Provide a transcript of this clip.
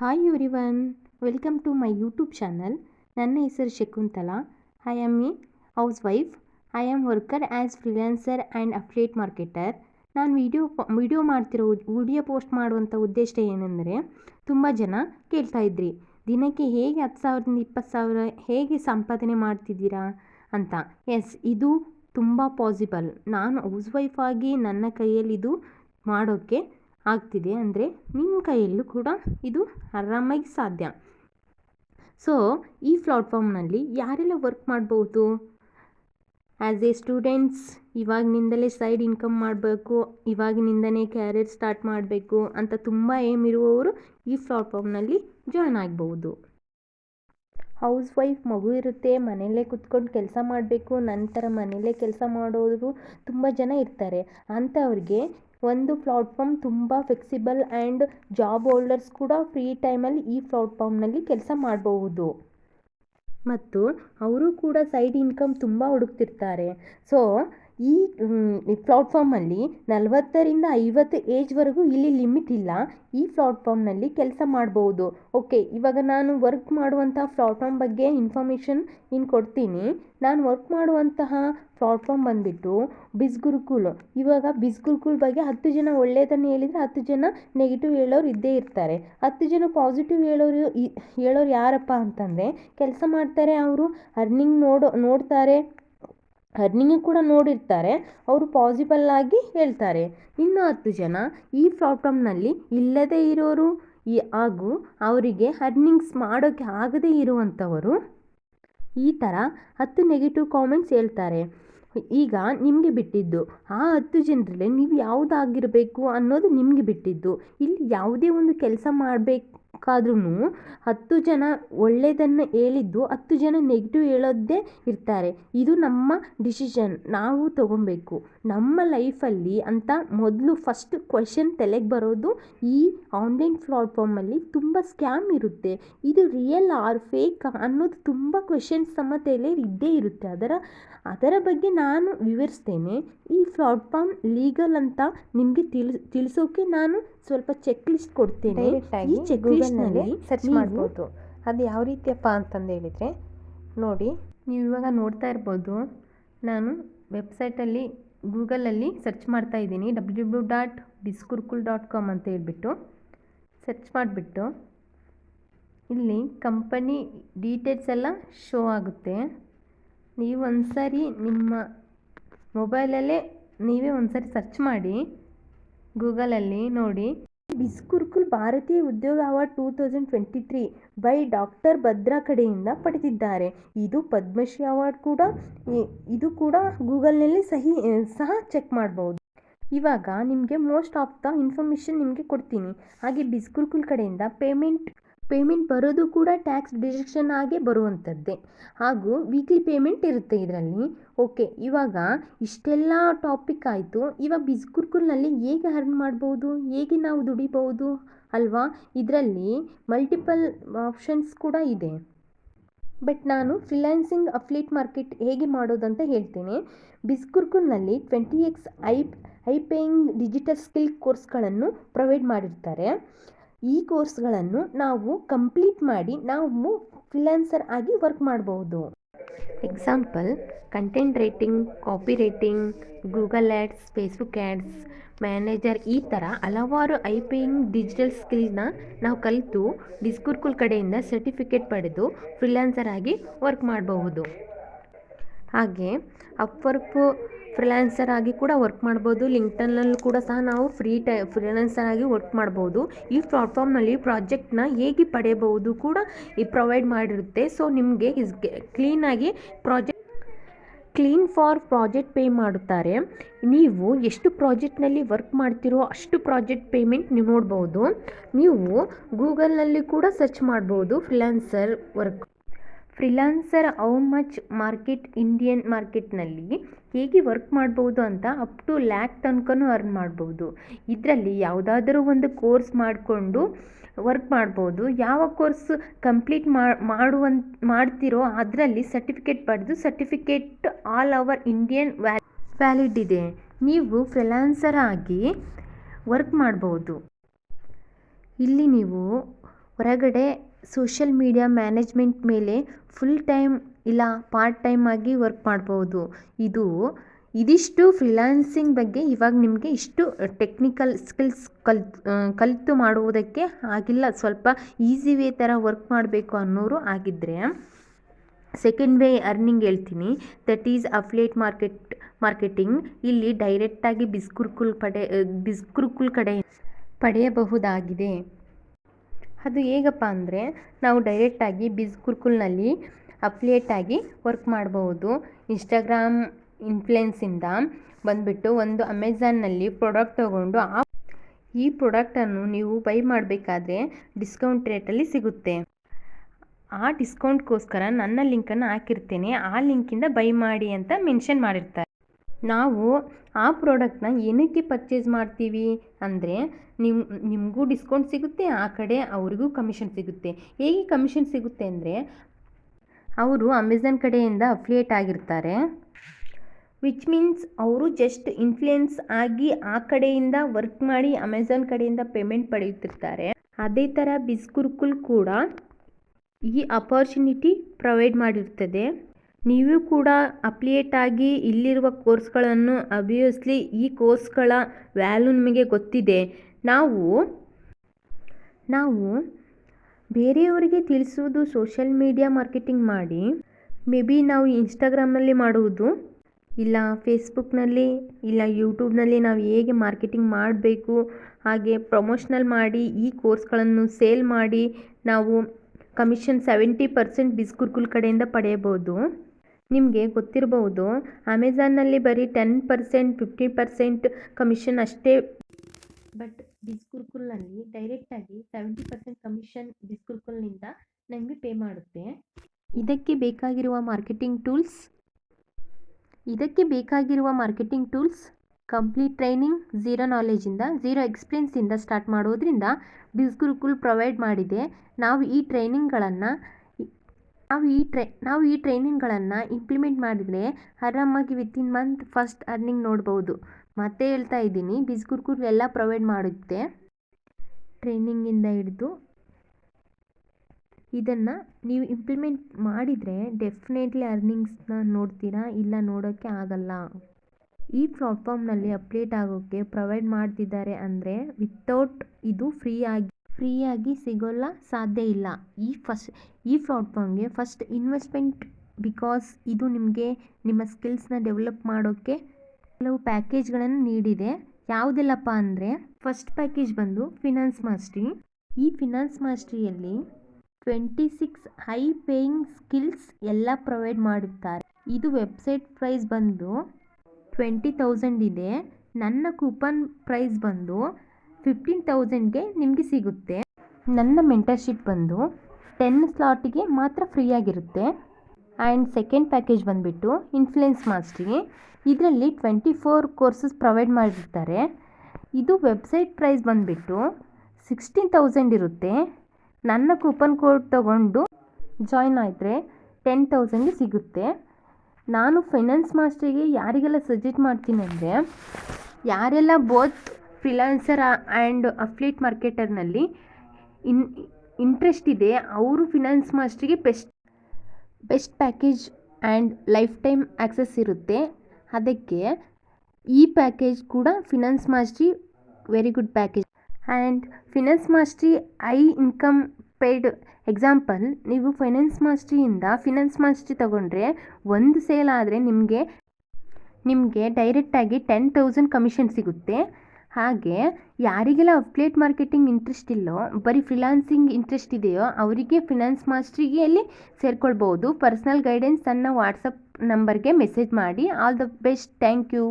Hi everyone welcome to my YouTube channel ನನ್ನ ಹೆಸರು Shakuntala. I am a housewife I am worker as freelancer and affiliate marketer ನಾನು video video ಮಾಡ್ತಿರೋ video post ಮಾಡುವಂಥ ಉದ್ದೇಶ ಏನೆಂದರೆ, ತುಂಬ ಜನ ಕೇಳ್ತಾ ಇದ್ರಿ. ದಿನಕ್ಕೆ ಹೇಗೆ ಹತ್ತು ಸಾವಿರದಿಂದ ಇಪ್ಪತ್ತು ಸಾವಿರ ಹೇಗೆ ಸಂಪಾದನೆ ಮಾಡ್ತಿದ್ದೀರಾ ಅಂತ. ಎಸ್ ಇದು ತುಂಬ ಪಾಸಿಬಲ್ ನಾನು ಹೌಸ್ ವೈಫ್ ಆಗಿ ನನ್ನ ಕೈಯಲ್ಲಿ ಇದು ಮಾಡೋಕ್ಕೆ ಆಗ್ತಿದೆ ಅಂದರೆ ನಿಮ್ಮ ಕೈಯಲ್ಲೂ ಕೂಡ ಇದು ಆರಾಮಾಗಿ ಸಾಧ್ಯ. ಸೊ ಈ ಪ್ಲಾಟ್ಫಾರ್ಮ್ನಲ್ಲಿ ಯಾರೆಲ್ಲ ವರ್ಕ್ ಮಾಡ್ಬೋದು? ಆ್ಯಸ್ ಎ ಸ್ಟೂಡೆಂಟ್ಸ್ ಇವಾಗಿನಿಂದಲೇ ಸೈಡ್ ಇನ್ಕಮ್ ಮಾಡಬೇಕು ಇವಾಗಿನಿಂದನೇ ಕ್ಯಾರಿಯರ್ ಸ್ಟಾರ್ಟ್ ಮಾಡಬೇಕು ಅಂತ ತುಂಬ ಏಮ್ ಇರುವವರು ಈ ಪ್ಲಾಟ್ಫಾರ್ಮ್ನಲ್ಲಿ ಜಾಯ್ನ್ ಆಗ್ಬೋದು ಹೌಸ್ ವೈಫ್ ಮಗು ಇರುತ್ತೆ, ಮನೆಯಲ್ಲೇ ಕುತ್ಕೊಂಡು ಕೆಲಸ ಮಾಡಬೇಕು, ನಂತರ ಮನೆಯಲ್ಲೇ ಕೆಲಸ ಮಾಡೋರು ತುಂಬ ಜನ ಇರ್ತಾರೆ. ಅಂಥವ್ರಿಗೆ ಒಂದು ಪ್ಲಾಟ್ಫಾರ್ಮ್ ತುಂಬ ಫ್ಲೆಕ್ಸಿಬಲ್ ಆ್ಯಂಡ್ ಜಾಬ್ ಹೋಲ್ಡರ್ಸ್ ಕೂಡ ಫ್ರೀ ಟೈಮಲ್ಲಿ ಈ ಪ್ಲಾಟ್ಫಾರ್ಮ್ನಲ್ಲಿ ಕೆಲಸ ಮಾಡಬಹುದು ಮತ್ತು ಅವರು ಕೂಡ ಸೈಡ್ ಇನ್ಕಮ್ ತುಂಬ ಹುಡುಕ್ತಿರ್ತಾರೆ. ಸೊ ಈ ಪ್ಲಾಟ್ಫಾರ್ಮಲ್ಲಿ ನಲವತ್ತರಿಂದ ಐವತ್ತು ಏಜ್ವರೆಗೂ ಇಲ್ಲಿ ಲಿಮಿಟ್ ಇಲ್ಲ. ಈ ಪ್ಲಾಟ್ಫಾರ್ಮ್ನಲ್ಲಿ ಕೆಲಸ ಮಾಡಬಹುದು ಓಕೆ, ಇವಾಗ ನಾನು ವರ್ಕ್ ಮಾಡುವಂತಹ ಪ್ಲಾಟ್ಫಾರ್ಮ್ ಬಗ್ಗೆ ಇನ್ಫಾರ್ಮೇಷನ್ ಇನ್ನು ಕೊಡ್ತೀನಿ. ನಾನು ವರ್ಕ್ ಮಾಡುವಂತಹ ಪ್ಲಾಟ್ಫಾರ್ಮ್ ಬಂದುಬಿಟ್ಟು ಬಿಸ್ಗುರುಕುಲ್. ಇವಾಗ ಬಿಸ್ಗುರುಕುಲ್ ಬಗ್ಗೆ ಹತ್ತು ಜನ ಒಳ್ಳೆಯದನ್ನು ಹೇಳಿದರೆ ಹತ್ತು ಜನ ನೆಗೆಟಿವ್ ಹೇಳೋರು ಇದ್ದೇ ಇರ್ತಾರೆ. ಹತ್ತು ಜನ ಪಾಸಿಟಿವ್ ಹೇಳೋರು ಹೇಳೋರು ಯಾರಪ್ಪ ಅಂತಂದರೆ ಕೆಲಸ ಮಾಡ್ತಾರೆ, ಅವರು ಅರ್ನಿಂಗ್ ನೋಡೋ, ನೋಡ್ತಾರೆ. ಅರ್ನಿಂಗ್ ಕೂಡ ನೋಡಿರ್ತಾರೆ, ಅವರು ಪಾಸಿಬಲ್ ಆಗಿ ಹೇಳ್ತಾರೆ. ಇನ್ನು ಹತ್ತು ಜನ ಈ ಪ್ರಾಬ್ಲಮ್ನಲ್ಲಿ ಇಲ್ಲದೇ ಇರೋರು, ಈ ಹಾಗೂ ಅವರಿಗೆ ಅರ್ನಿಂಗ್ಸ್ ಮಾಡೋಕ್ಕೆ ಆಗದೇ ಇರುವಂಥವರು, ಈ ಥರ ಹತ್ತು ನೆಗೆಟಿವ್ ಕಾಮೆಂಟ್ಸ್ ಹೇಳ್ತಾರೆ. ಈಗ ನಿಮಗೆ ಬಿಟ್ಟಿದ್ದು, ಆ ಹತ್ತು ಜನರಲ್ಲಿ ನೀವು ಯಾವುದಾಗಿರಬೇಕು ಅನ್ನೋದು ನಿಮಗೆ ಬಿಟ್ಟಿದ್ದು. ಇಲ್ಲಿ ಯಾವುದೇ ಒಂದು ಕೆಲಸ ಮಾಡಬೇಕಾದ್ರೂ ಹತ್ತು ಜನ ಒಳ್ಳೆಯದನ್ನು ಹೇಳಿದ್ದು ಹತ್ತು ಜನ ನೆಗೆಟಿವ್ ಹೇಳೋದೇ ಇರ್ತಾರೆ. ಇದು ನಮ್ಮ ಡಿಸಿಷನ್ ನಾವು ತಗೊಬೇಕು. ನಮ್ಮ ಲೈಫಲ್ಲಿ ಅಂತ ಮೊದಲು ಫಸ್ಟ್ ಕ್ವೆಶನ್ ತಲೆಗೆ ಬರೋದು ಈ ಆನ್ಲೈನ್ ಪ್ಲಾಟ್ಫಾರ್ಮಲ್ಲಿ ತುಂಬ ಸ್ಕ್ಯಾಮ್ ಇರುತ್ತೆ. ಇದು ರಿಯಲ್ ಆರ್ ಫೇಕ್ ಅನ್ನೋದು ತುಂಬ ಕ್ವೆಶನ್ಸ್ ನಮ್ಮ ತಲೆಯಲ್ಲಿ ಇದ್ದೇ ಇರುತ್ತೆ. ಅದರ ಅದರ ಬಗ್ಗೆ ನಾನು ವಿವರಿಸ್ತೇನೆ. ಈ ಪ್ಲಾಟ್ಫಾರ್ಮ್ ಲೀಗಲ್ ಅಂತ ನಿಮಗೆ ತಿಳಿ, ತಿಳಿಸೋಕೆ ನಾನು ಸ್ವಲ್ಪ ಚೆಕ್ ಲಿಸ್ಟ್ ಕೊಡ್ತೀನಿ ಡೈರೆಕ್ಟಾಗಿ ಗೂಗಲ್ನಲ್ಲಿ ಸರ್ಚ್ ಮಾಡ್ಬೋದು. ಅದು ಯಾವ ರೀತಿಯಪ್ಪ ಅಂತಂದು ಹೇಳಿದರೆ ನೋಡಿ ನೀವು ಇವಾಗ ನೋಡ್ತಾ ಇರ್ಬೋದು ನಾನು ವೆಬ್ಸೈಟಲ್ಲಿ ಗೂಗಲಲ್ಲಿ ಸರ್ಚ್ ಮಾಡ್ತಾ ಇದ್ದೀನಿ. W W dot ಡಿಸ್ಕುರ್ಕುಲ್ dot com ಅಂತ ಹೇಳಿಬಿಟ್ಟು ಸರ್ಚ್ ಮಾಡಿಬಿಟ್ಟು ಇಲ್ಲಿ ಕಂಪನಿ ಡೀಟೇಲ್ಸ್ ಎಲ್ಲ ಶೋ ಆಗುತ್ತೆ. ನೀವು ಸಾರಿ ನಿಮ್ಮ ಮೊಬೈಲಲ್ಲೇ ನೀವೇ ಒಂದ್ಸರಿ ಸರ್ಚ್ ಮಾಡಿ. ಗೂಗಲಲ್ಲಿ ನೋಡಿ. ಬಿಸ್ಕುರ್ಕುಲ್ ಭಾರತೀಯ ಉದ್ಯೋಗ award two thousand twenty three by doctor Bhadra ಕಡೆಯಿಂದ ಪಡೆದಿದ್ದಾರೆ. ಇದು ಪದ್ಮಶ್ರೀ ಅವಾರ್ಡ್ ಕೂಡ. ಇದು ಕೂಡ ಗೂಗಲ್ನಲ್ಲಿ ಸಹಿ ಸಹ ಚೆಕ್ ಮಾಡ್ಬೋದು. ಇವಾಗ ನಿಮಗೆ ಮೋಸ್ಟ್ ಆಫ್ ದ ಇನ್ಫಾರ್ಮೇಷನ್ ನಿಮಗೆ ಕೊಡ್ತೀನಿ. ಹಾಗೆ ಬಿಸ್ಕುರ್ಕುಲ್ ಕಡೆಯಿಂದ ಪೇಮೆಂಟ್ ಪೇಮೆಂಟ್ ಬರೋದು ಕೂಡ ಟ್ಯಾಕ್ಸ್ ಡಿಡಕ್ಷನ್ ಆಗೇ ಬರುವಂಥದ್ದೇ. ಹಾಗೂ ವೀಕ್ಲಿ ಪೇಮೆಂಟ್ ಇರುತ್ತೆ ಇದರಲ್ಲಿ. ಓಕೆ, ಇವಾಗ ಇಷ್ಟೆಲ್ಲ ಟಾಪಿಕ್ ಆಯಿತು. ಇವಾಗ ಬಿಸ್ಕುರ್ಕುಲ್ನಲ್ಲಿ ಹೇಗೆ ಅರ್ನ್ ಮಾಡ್ಬೋದು, ಹೇಗೆ ನಾವು ದುಡಿಬೋದು ಅಲ್ವಾ? ಇದರಲ್ಲಿ ಮಲ್ಟಿಪಲ್ ಆಪ್ಷನ್ಸ್ ಕೂಡ ಇದೆ. ಬಟ್ ನಾನು ಫ್ರೀಲ್ಯಾನ್ಸಿಂಗ್ ಅಫ್ಲೇಟ್ ಮಾರ್ಕೆಟ್ ಹೇಗೆ ಮಾಡೋದಂತ ಹೇಳ್ತೇನೆ. ಬಿಸ್ಕುರ್ಕುಲ್ನಲ್ಲಿ twenty X I I paying digital skill ಕೋರ್ಸ್ಗಳನ್ನು ಪ್ರೊವೈಡ್ ಮಾಡಿರ್ತಾರೆ. ಈ ಕೋರ್ಸ್ಗಳನ್ನು ನಾವು ಕಂಪ್ಲೀಟ್ ಮಾಡಿ ನಾವು ಫ್ರೀಲ್ಯಾನ್ಸರ್ ಆಗಿ ವರ್ಕ್ ಮಾಡಬಹುದು example content writing copy writing Google ads Facebook ads manager ಈ ಥರ ಹಲವಾರು ಐ ಪೇಯಿಂಗ್ ಡಿಜಿಟಲ್ ಸ್ಕಿಲ್ನ ನಾವು ಕಲಿತು ಡಿಸ್ಕುರ್ಕುಲ್ ಕಡೆಯಿಂದ ಸರ್ಟಿಫಿಕೇಟ್ ಪಡೆದು ಫ್ರೀಲ್ಯಾನ್ಸರ್ ಆಗಿ ವರ್ಕ್ ಮಾಡಬಹುದು ಹಾಗೆ ಅಪ್ವರ್ಕು ಫ್ರೀಲ್ಯಾನ್ಸರ್ ಆಗಿ ಕೂಡ ವರ್ಕ್ ಮಾಡ್ಬೋದು. ಲಿಂಕ್ಟನ್ನಲ್ಲೂ ಕೂಡ ಸಹ ನಾವು ಫ್ರೀ ಟೈ ಫ್ರೀಲ್ಯಾನ್ಸರ್ ಆಗಿ ವರ್ಕ್ ಮಾಡ್ಬೋದು. ಈ ಪ್ಲಾಟ್ಫಾರ್ಮ್ನಲ್ಲಿ ಪ್ರಾಜೆಕ್ಟ್ನ ಹೇಗೆ ಪಡೆಯಬಹುದು ಕೂಡ ಈ ಪ್ರೊವೈಡ್ ಮಾಡಿರುತ್ತೆ. ಸೊ ನಿಮಗೆ ಕ್ಲೀನಾಗಿ project clean for project pay ಮಾಡುತ್ತಾರೆ. ನೀವು ಎಷ್ಟು ಪ್ರಾಜೆಕ್ಟ್ನಲ್ಲಿ ವರ್ಕ್ ಮಾಡ್ತಿರೋ ಅಷ್ಟು ಪ್ರಾಜೆಕ್ಟ್ ಪೇಮೆಂಟ್ ನೀವು ನೋಡ್ಬೋದು. ನೀವು ಗೂಗಲ್ನಲ್ಲಿ ಕೂಡ ಸರ್ಚ್ ಮಾಡ್ಬೋದು freelancer work freelancer how much market Indian ಮಾರ್ಕೆಟ್ನಲ್ಲಿ ಹೇಗೆ ವರ್ಕ್ ಮಾಡ್ಬೋದು ಅಂತ ಅಪ್ ಟು ಲ್ಯಾಕ್ ತನಕನೂ ಅರ್ನ್ ಮಾಡ್ಬೋದು. ಇದರಲ್ಲಿ ಯಾವುದಾದರೂ ಒಂದು ಕೋರ್ಸ್ ಮಾಡಿಕೊಂಡು ವರ್ಕ್ ಮಾಡ್ಬೋದು. ಯಾವ ಕೋರ್ಸ್ ಕಂಪ್ಲೀಟ್ ಮಾಡುವಂತ ಮಾಡ್ತಿರೋ ಅದರಲ್ಲಿ ಸರ್ಟಿಫಿಕೇಟ್ ಪಡೆದು ಸರ್ಟಿಫಿಕೇಟ್ ಆಲ್ ಅವರ್ ಇಂಡಿಯನ್ ವ್ಯಾಲ್ ವ್ಯಾಲಿಡ್ ಇದೆ. ನೀವು ಫ್ರೀಲಾನ್ಸರ್ ಆಗಿ ವರ್ಕ್ ಮಾಡ್ಬೋದು. ಇಲ್ಲಿ ನೀವು ಹೊರಗಡೆ ಸೋಷಿಯಲ್ ಮೀಡಿಯಾ ಮ್ಯಾನೇಜ್ಮೆಂಟ್ ಮೇಲೆ ಫುಲ್ ಟೈಮ್ ಇಲ್ಲ ಪಾರ್ಟ್ ಟೈಮ್ ಆಗಿ ವರ್ಕ್ ಮಾಡ್ಬೋದು. ಇದು ಇದಿಷ್ಟು ಫ್ರೀಲ್ಯಾನ್ಸಿಂಗ್ ಬಗ್ಗೆ ಇವಾಗ ನಿಮಗೆ ಇಷ್ಟು ಟೆಕ್ನಿಕಲ್ ಸ್ಕಿಲ್ಸ್ ಕಲ್ ಕಲಿತು ಮಾಡುವುದಕ್ಕೆ ಆಗಿಲ್ಲ. ಸ್ವಲ್ಪ ಈಸಿ ವೇ ಥರ ವರ್ಕ್ ಮಾಡಬೇಕು ಅನ್ನೋರು ಆಗಿದ್ದರೆ ಸೆಕೆಂಡ್ ವೇ ಅರ್ನಿಂಗ್ ಹೇಳ್ತೀನಿ. That is affiliate market marketing ಇಲ್ಲಿ ಡೈರೆಕ್ಟಾಗಿ ಬಿಸ್ಕುರ್ಕುಲ್ ಪಡೆ, ಬಿಸ್ಕುರ್ಕುಲ್ ಕಡೆ ಪಡೆಯಬಹುದಾಗಿದೆ. ಅದು ಹೇಗಪ್ಪ ಅಂದರೆ ನಾವು ಡೈರೆಕ್ಟಾಗಿ ಬಿಸ್ಕುರ್ಕುಲ್ನಲ್ಲಿ ಅಫ್ಲಿಯೇಟ್ ಆಗಿ ವರ್ಕ್ ಮಾಡಬಹುದು ಇನ್ಸ್ಟಾಗ್ರಾಮ್ ಇನ್ಫ್ಲುಯೆನ್ಸಿಂದ ಬಂದುಬಿಟ್ಟು ಒಂದು ಅಮೆಝಾನ್ನಲ್ಲಿ ಪ್ರಾಡಕ್ಟ್ ತೊಗೊಂಡು ಆ ಈ ಪ್ರಾಡಕ್ಟನ್ನು ನೀವು ಬೈ ಮಾಡಬೇಕಾದ್ರೆ ಡಿಸ್ಕೌಂಟ್ ರೇಟಲ್ಲಿ ಸಿಗುತ್ತೆ. ಆ ಡಿಸ್ಕೌಂಟ್ಗೋಸ್ಕರ ನನ್ನ ಲಿಂಕನ್ನು ಹಾಕಿರ್ತೇನೆ. ಆ ಲಿಂಕಿಂದ ಬೈ ಮಾಡಿ ಅಂತ ಮೆನ್ಷನ್ ಮಾಡಿರ್ತಾರೆ. ನಾವು ಆ ಪ್ರಾಡಕ್ಟ್ನ ಏನಕ್ಕೆ ಪರ್ಚೇಸ್ ಮಾಡ್ತೀವಿ ಅಂದರೆ ನಿಮ್ಮ ನಿಮಗೂ ಡಿಸ್ಕೌಂಟ್ ಸಿಗುತ್ತೆ, ಆ ಕಡೆ ಅವ್ರಿಗೂ ಕಮಿಷನ್ ಸಿಗುತ್ತೆ. ಹೇಗೆ ಕಮಿಷನ್ ಸಿಗುತ್ತೆ ಅಂದರೆ ಅವರು ಅಮೆಝಾನ್ ಕಡೆಯಿಂದ ಅಫ್ಲಿಯೇಟ್ ಆಗಿರ್ತಾರೆ ವಿಚ್ ಮೀನ್ಸ್ ಅವರು ಜಸ್ಟ್ ಇನ್ಫ್ಲುಯೆನ್ಸ್ ಆಗಿ ಆ ಕಡೆಯಿಂದ ವರ್ಕ್ ಮಾಡಿ ಅಮೆಝಾನ್ ಕಡೆಯಿಂದ ಪೇಮೆಂಟ್ ಪಡೆಯುತ್ತಿರ್ತಾರೆ. ಅದೇ ಥರ ಬಿಸ್ಕುರ್ಕುಲ್ ಕೂಡ ಈ ಅಪಾರ್ಚುನಿಟಿ ಪ್ರೊವೈಡ್ ಮಾಡಿರ್ತದೆ. ನೀವು ಕೂಡ ಅಪ್ಲಿಯೇಟ್ ಆಗಿ ಇಲ್ಲಿರುವ ಕೋರ್ಸ್ಗಳನ್ನು ಅಬ್ವಿಯಸ್ಲಿ ಈ ಕೋರ್ಸ್ಗಳ ವ್ಯಾಲ್ಯೂ ನಿಮಗೆ ಗೊತ್ತಿದೆ. ನಾವು ನಾವು ಬೇರೆಯವರಿಗೆ ತಿಳಿಸುವುದು ಸೋಷಲ್ ಮೀಡಿಯಾ ಮಾರ್ಕೆಟಿಂಗ್ ಮಾಡಿ. ಮೇ ಬಿ ನಾವು ಇನ್ಸ್ಟಾಗ್ರಾಮ್ನಲ್ಲಿ ಮಾಡುವುದು, ಇಲ್ಲ ಫೇಸ್ಬುಕ್ನಲ್ಲಿ, ಇಲ್ಲ ಯೂಟ್ಯೂಬ್ನಲ್ಲಿ ನಾವು ಹೇಗೆ ಮಾರ್ಕೆಟಿಂಗ್ ಮಾಡಬೇಕು, ಹಾಗೆ ಪ್ರಮೋಷ್ನಲ್ ಮಾಡಿ, ಈ ಕೋರ್ಸ್ಗಳನ್ನು ಸೇಲ್ ಮಾಡಿ ನಾವು ಕಮಿಷನ್ ಸೆವೆಂಟಿ ಪರ್ಸೆಂಟ್ ಬಿಸ್ಕುರ್ಕುಲ್ ಕಡೆಯಿಂದ ಪಡೆಯಬಹುದು. ನಿಮಗೆ ಗೊತ್ತಿರಬಹುದು ಅಮೆಝಾನಲ್ಲಿ ಬರೀ ten percent fifty percent commission ಅಷ್ಟೇ. ಬಟ್ ಬಿಸ್ಕುರ್ಕುಲ್ನಲ್ಲಿ ಡೈರೆಕ್ಟಾಗಿ ಸೆವೆಂಟಿ ಪರ್ಸೆಂಟ್ ಕಮಿಷನ್ ಬಿಸ್ಕುರ್ಕುಲ್ನಿಂದ ನಮಗೆ ಪೇ ಮಾಡುತ್ತೆ. ಇದಕ್ಕೆ ಬೇಕಾಗಿರುವ ಮಾರ್ಕೆಟಿಂಗ್ ಟೂಲ್ಸ್ ಇದಕ್ಕೆ ಬೇಕಾಗಿರುವ marketing tools complete training zero ನಾಲೆಜಿಂದ zero ಎಕ್ಸ್ಪೀರಿಯನ್ಸಿಂದ ಸ್ಟಾರ್ಟ್ ಮಾಡೋದ್ರಿಂದ ಬಿಸ್ಗುರುಕುಲ್ ಪ್ರೊವೈಡ್ ಮಾಡಿದೆ. ನಾವು ಈ ಟ್ರೈನಿಂಗ್ಗಳನ್ನು ನಾವು ಈ ಟ್ರೈ, ನಾವು ಈ ಟ್ರೈನಿಂಗ್ಗಳನ್ನು ಇಂಪ್ಲಿಮೆಂಟ್ ಮಾಡಿದರೆ ಆರಾಮಾಗಿ ವಿತಿನ್ ಮಂತ್ ಫಸ್ಟ್ ಅರ್ನಿಂಗ್ ನೋಡ್ಬೋದು. ಮತ್ತೆ ಹೇಳ್ತಾ ಇದ್ದೀನಿ ಬಿಸ್ಗುರ್ಕುಲ್ ಎಲ್ಲ ಪ್ರೊವೈಡ್ ಮಾಡುತ್ತೆ. ಟ್ರೈನಿಂಗಿಂದ ಹಿಡಿದು ಇದನ್ನು ನೀವು ಇಂಪ್ಲಿಮೆಂಟ್ ಮಾಡಿದರೆ ಡೆಫಿನೆಟ್ಲಿ ಅರ್ನಿಂಗ್ಸ್ನ ನೋಡ್ತೀರಾ, ಇಲ್ಲ ನೋಡೋಕ್ಕೆ ಆಗಲ್ಲ? ಈ ಪ್ಲಾಟ್ಫಾರ್ಮ್ನಲ್ಲಿ ಅಪ್ಡೇಟ್ ಆಗೋಕ್ಕೆ ಪ್ರೊವೈಡ್ ಮಾಡ್ತಿದ್ದಾರೆ ಅಂದರೆ ವಿತೌಟ್ ಇದು ಫ್ರೀಯಾಗಿ ಫ್ರೀಯಾಗಿ ಸಿಗೋಲ್ಲ, ಸಾಧ್ಯ ಇಲ್ಲ. ಈ ಫಸ್ಟ್, ಈ ಪ್ಲಾಟ್ಫಾರ್ಮ್ಗೆ ಫಸ್ಟ್ ಇನ್ವೆಸ್ಟ್ಮೆಂಟ್ ಬಿಕಾಸ್ ಇದು ನಿಮಗೆ ನಿಮ್ಮ ಸ್ಕಿಲ್ಸ್ನ ಡೆವಲಪ್ ಮಾಡೋಕ್ಕೆ ಕೆಲವು ಪ್ಯಾಕೇಜ್ಗಳನ್ನು ನೀಡಿದೆ. ಯಾವುದೆಲ್ಲಪ್ಪ ಅಂದರೆ ಫಸ್ಟ್ ಪ್ಯಾಕೇಜ್ ಬಂದು ಫಿನಾನ್ಸ್ ಮಾಸ್ಟ್ರಿ ಈ finance ಮಾಸ್ಟ್ರಿಯಲ್ಲಿ twenty six high paying skills ಎಲ್ಲ ಪ್ರೊವೈಡ್ ಮಾಡುತ್ತಾರೆ. ಇದು ವೆಬ್ಸೈಟ್ ಪ್ರೈಸ್ ಬಂದು ಟ್ವೆಂಟಿ ತೌಸಂಡ್ ಇದೆ. ನನ್ನ ಕೂಪನ್ ಪ್ರೈಸ್ ಬಂದು ಫಿಫ್ಟೀನ್ ತೌಸಂಡ್ಗೆ ನಿಮಗೆ ಸಿಗುತ್ತೆ. ನನ್ನ ಮೆಂಟರ್ಶಿಪ್ ಬಂದು ಟೆನ್ ಸ್ಲಾಟಿಗೆ ಮಾತ್ರ ಫ್ರೀ ಆಗಿರುತ್ತೆ ಆ್ಯಂಡ್ ಸೆಕೆಂಡ್ ಪ್ಯಾಕೇಜ್ ಬಂದುಬಿಟ್ಟು ಇನ್ಫ್ಲುಯೆನ್ಸ್ ಮಾಸ್ಟ್ರಿ ಇದರಲ್ಲಿ ಟ್ವೆಂಟಿ ಫೋರ್ ಕೋರ್ಸಸ್ ಪ್ರೊವೈಡ್ ಮಾಡಿರ್ತಾರೆ. ಇದು ವೆಬ್ಸೈಟ್ ಪ್ರೈಸ್ ಬಂದುಬಿಟ್ಟು ಸಿಕ್ಸ್ಟೀನ್ ತೌಸಂಡ್ ಇರುತ್ತೆ. ನನ್ನ ಕೂಪನ್ ಕೋಡ್ ತಗೊಂಡು ಜಾಯ್ನ್ ಆದರೆ ಟೆನ್ ತೌಸಂಡ್ಗೆ ಸಿಗುತ್ತೆ. ನಾನು ಫೈನಾನ್ಸ್ ಮಾಸ್ಟ್ರಿಗೆ ಯಾರಿಗೆಲ್ಲ ಸಜೆಸ್ಟ್ ಮಾಡ್ತೀನಿ ಅಂದರೆ, ಯಾರೆಲ್ಲ ಬೋತ್ ಫ್ರೀಲಾನ್ಸರ್ ಆ್ಯಂಡ್ ಅಫ್ಲೇಟ್ ಮಾರ್ಕೆಟರ್ನಲ್ಲಿ ಇನ್ ಇಂಟ್ರೆಸ್ಟ್ ಇದೆ. ಅವರು finance ಮಾಸ್ಟ್ರಿಗೆ best best package and life time access ಇರುತ್ತೆ. ಅದಕ್ಕೆ ಈ ಪ್ಯಾಕೇಜ್ ಕೂಡ finance mastery very good package and finance mastery high income paid example ನೀವು ಫೈನಾನ್ಸ್ ಮಾಸ್ಟ್ರಿಯಿಂದ ಫಿನಾನ್ಸ್ ಮಾಸ್ಟ್ರಿ ತಗೊಂಡ್ರೆ ಒಂದು ಸೇಲ್ ಆದರೆ ನಿಮಗೆ ನಿಮಗೆ ಡೈರೆಕ್ಟಾಗಿ ಟೆನ್ ತೌಸಂಡ್ ಕಮಿಷನ್ ಸಿಗುತ್ತೆ. ಹಾಗೆ ಯಾರಿಗೆಲ್ಲ ಅಪ್ಲೇಟ್ ಮಾರ್ಕೆಟಿಂಗ್ ಇಂಟ್ರೆಸ್ಟ್ ಇಲ್ಲೋ, ಬರೀ ಫ್ರೀಲಾನ್ಸಿಂಗ್ ಇಂಟ್ರೆಸ್ಟ್ ಇದೆಯೋ ಅವರಿಗೆ ಫಿನಾನ್ಸ್ ಮಾಸ್ಟ್ರಿಗೆ ಅಲ್ಲಿ ಸೇರ್ಕೊಳ್ಬೋದು ಪರ್ಸ್ನಲ್ ಗೈಡೆನ್ಸ್ ನನ್ನ ವಾಟ್ಸಪ್ ನಂಬರ್ಗೆ ಮೆಸೇಜ್ ಮಾಡಿ. All the best thank you